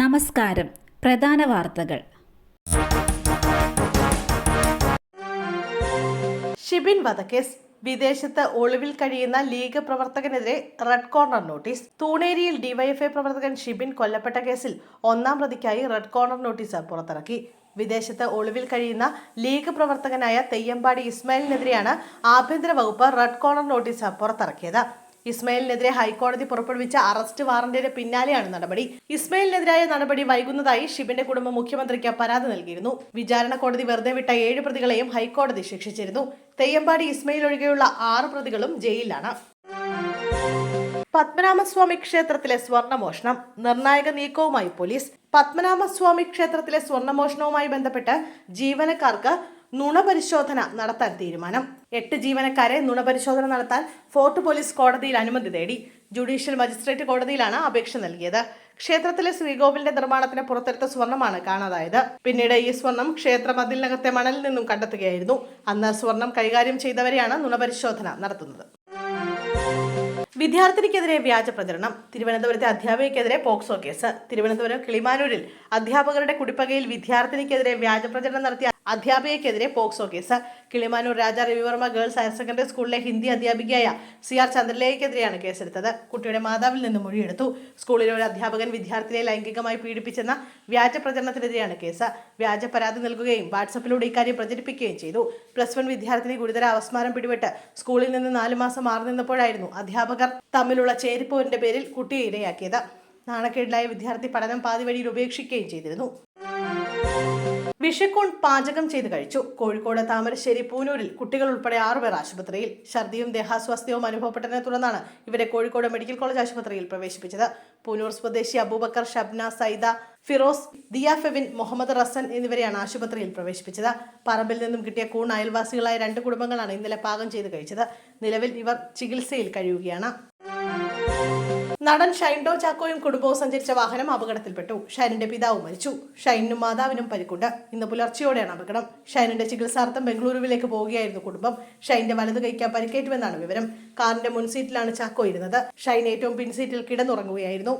നമസ്കാരം. പ്രധാന വാർത്തകൾ. ഷിബിൻ വധക്കേസ്. വിദേശത്ത് ഒളിവിൽ കഴിയുന്ന ലീഗ് പ്രവർത്തകനെതിരെ റെഡ് കോർണർ നോട്ടീസ്. തൂണേരിയിൽ ഡിവൈഎഫ്ഐ പ്രവർത്തകൻ ഷിബിൻ കൊല്ലപ്പെട്ട കേസിൽ ഒന്നാം പ്രതിക്കായി റെഡ് കോർണർ നോട്ടീസ് പുറത്തിറക്കി. വിദേശത്ത് ഒളിവിൽ കഴിയുന്ന ലീഗ് പ്രവർത്തകനായ തെയ്യമ്പാടി ഇസ്മായിലിനെതിരെയാണ് ആഭ്യന്തര വകുപ്പ് റെഡ് കോർണർ നോട്ടീസ് പുറത്തിറക്കിയത്. ഇസ്മയിലിനെതിരെ ഹൈക്കോടതി പുറപ്പെടുവിച്ച അറസ്റ്റ് വാറന്റിന് പിന്നാലെയാണ് നടപടി. ഇസ്മയിലിനെതിരായ നടപടി വൈകുന്നതായി ഷിബിന്റെ കുടുംബം മുഖ്യമന്ത്രിക്ക് പരാതി നൽകിയിരുന്നു. വിചാരണ കോടതി വെറുതെ വിട്ട ഏഴ് പ്രതികളെയും ഹൈക്കോടതി ശിക്ഷിച്ചിരുന്നു. തെയ്യമ്പാടി ഇസ്മയിൽ ഒഴികെയുള്ള ആറ് പ്രതികളും ജയിലിലാണ്. പത്മനാഭസ്വാമി ക്ഷേത്രത്തിലെ സ്വർണമോഷണം. നിർണായക നീക്കവുമായി പോലീസ്. പത്മനാഭസ്വാമി ക്ഷേത്രത്തിലെ സ്വർണമോഷണവുമായി ബന്ധപ്പെട്ട് ജീവനക്കാർക്ക് നുണപരിശോധന നടത്താൻ തീരുമാനം. എട്ട് ജീവനക്കാരെ നുണപരിശോധന നടത്താൻ ഫോർട്ട് പോലീസ് കോടതിയിൽ അനുമതി തേടി. ജുഡീഷ്യൽ മജിസ്ട്രേറ്റ് കോടതിയിലാണ് അപേക്ഷ നൽകിയത്. ക്ഷേത്രത്തിലെ ശ്രീകോവിലിന്റെ നിർമ്മാണത്തിന് പുറത്തെടുത്ത സ്വർണമാണ് കാണാതായത്. പിന്നീട് ഈ സ്വർണം ക്ഷേത്ര മതിലിനകത്തെ മണലിൽ നിന്നും കണ്ടെത്തുകയായിരുന്നു. അന്ന് സ്വർണം കൈകാര്യം ചെയ്തവരെയാണ് നുണപരിശോധന നടത്തുന്നത്. വിദ്യാർത്ഥിനിക്കെതിരെ വ്യാജ പ്രചരണം. തിരുവനന്തപുരത്തെ അധ്യാപികയ്ക്കെതിരെ പോക്സോ കേസ്. തിരുവനന്തപുരം കിളിമാനൂരിൽ അധ്യാപകരുടെ കുടിപ്പകയിൽ വിദ്യാർത്ഥിനിക്കെതിരെ വ്യാജ പ്രചരണം നടത്തിയ അധ്യാപികയ്ക്കെതിരെ POCSO case. Kilimanoor Raja Ravi Varma girls higher secondary സ്കൂളിലെ ഹിന്ദി അധ്യാപികയായ സി ആർ ചന്ദ്രലേഖയ്ക്കെതിരെയാണ് കേസെടുത്തത്. കുട്ടിയുടെ മാതാവിൽ നിന്ന് മൊഴിയെടുത്തു. സ്കൂളിലെ ഒരു അധ്യാപകൻ വിദ്യാർത്ഥിയെ ലൈംഗികമായി പീഡിപ്പിച്ചെന്ന വ്യാജ പ്രചരണത്തിനെതിരെയാണ് കേസ്. വ്യാജ പരാതി നൽകുകയും വാട്സപ്പിലൂടെ ഇക്കാര്യം പ്രചരിപ്പിക്കുകയും ചെയ്തു. പ്ലസ് വൺ വിദ്യാർത്ഥിനി ഗുരുതര അവസ്മാരം പിടിപെട്ട് സ്കൂളിൽ നിന്ന് നാലു മാസം മാറി നിന്നപ്പോഴായിരുന്നു അധ്യാപകർ തമ്മിലുള്ള ചേരിപ്പോരിന്റെ പേരിൽ കുട്ടിയെ ഇരയാക്കിയത്. നാണക്കേടിലായ വിദ്യാർത്ഥി പഠനം പാതി വഴിയിൽ ഉപേക്ഷിക്കുകയും ചെയ്തിരുന്നു. വിഷക്കൂൺ പാചകം ചെയ്ത് കഴിച്ചു. കോഴിക്കോട് താമരശ്ശേരി പൂനൂരിൽ കുട്ടികൾ ഉൾപ്പെടെ ആറുപേർ ആശുപത്രിയിൽ. ഛർദിയും ദേഹാസ്വാസ്ഥ്യവും അനുഭവപ്പെട്ടതിനെ തുടർന്നാണ് ഇവരെ കോഴിക്കോട് മെഡിക്കൽ കോളേജ് ആശുപത്രിയിൽ പ്രവേശിപ്പിച്ചത്. പൂനൂർ സ്വദേശി അബൂബക്കർ ഷബ്ന സൈദ ഫിറോസ് ദിയ ഫെവിൻ മുഹമ്മദ് റസൻ എന്നിവരെയാണ് ആശുപത്രിയിൽ പ്രവേശിപ്പിച്ചത്. പറമ്പിൽ നിന്നും കിട്ടിയ കൂൺ അയൽവാസികളായ രണ്ട് കുടുംബങ്ങളാണ് ഇന്നലെ പാകം ചെയ്ത് കഴിച്ചത്. നിലവിൽ ഇവർ ചികിത്സയിൽ കഴിയുകയാണ്. നടൻ ഷൈൻഡോ ചാക്കോയും കുടുംബവും സഞ്ചരിച്ച വാഹനം അപകടത്തിൽപ്പെട്ടു. ഷൈനിന്റെ പിതാവ് മരിച്ചു. ഷൈനും മാതാവിനും പരിക്കുണ്ട്. ഇന്ന് പുലർച്ചെയോടെയാണ് അപകടം. ഷൈനിന്റെ ചികിത്സാർത്ഥം ബംഗളൂരുവിലേക്ക് പോവുകയായിരുന്നു കുടുംബം. ഷൈനിന്റെ വലതു കൈക്ക് പരിക്കേറ്റുവെന്നാണ് വിവരം. കാറിന്റെ മുൻസീറ്റിലാണ് ചാക്കോ ഇരുന്നത്. ഷൈൻ ഏറ്റവും പിൻസീറ്റിൽ കിടന്നുറങ്ങുകയായിരുന്നു.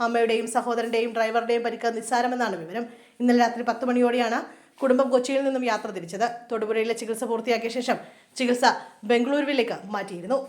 അമ്മയുടെയും സഹോദരന്റെയും ഡ്രൈവറുടെയും പരിക്ക് നിസ്സാരമെന്നാണ് വിവരം. ഇന്നലെ രാത്രി പത്ത് മണിയോടെയാണ് കുടുംബം കൊച്ചിയിൽ നിന്നും യാത്ര തിരിച്ചത്. തൊടുപുഴയിലെ ചികിത്സ പൂർത്തിയാക്കിയ ശേഷം ചികിത്സ ബംഗളൂരുവിലേക്ക് മാറ്റിയിരുന്നു.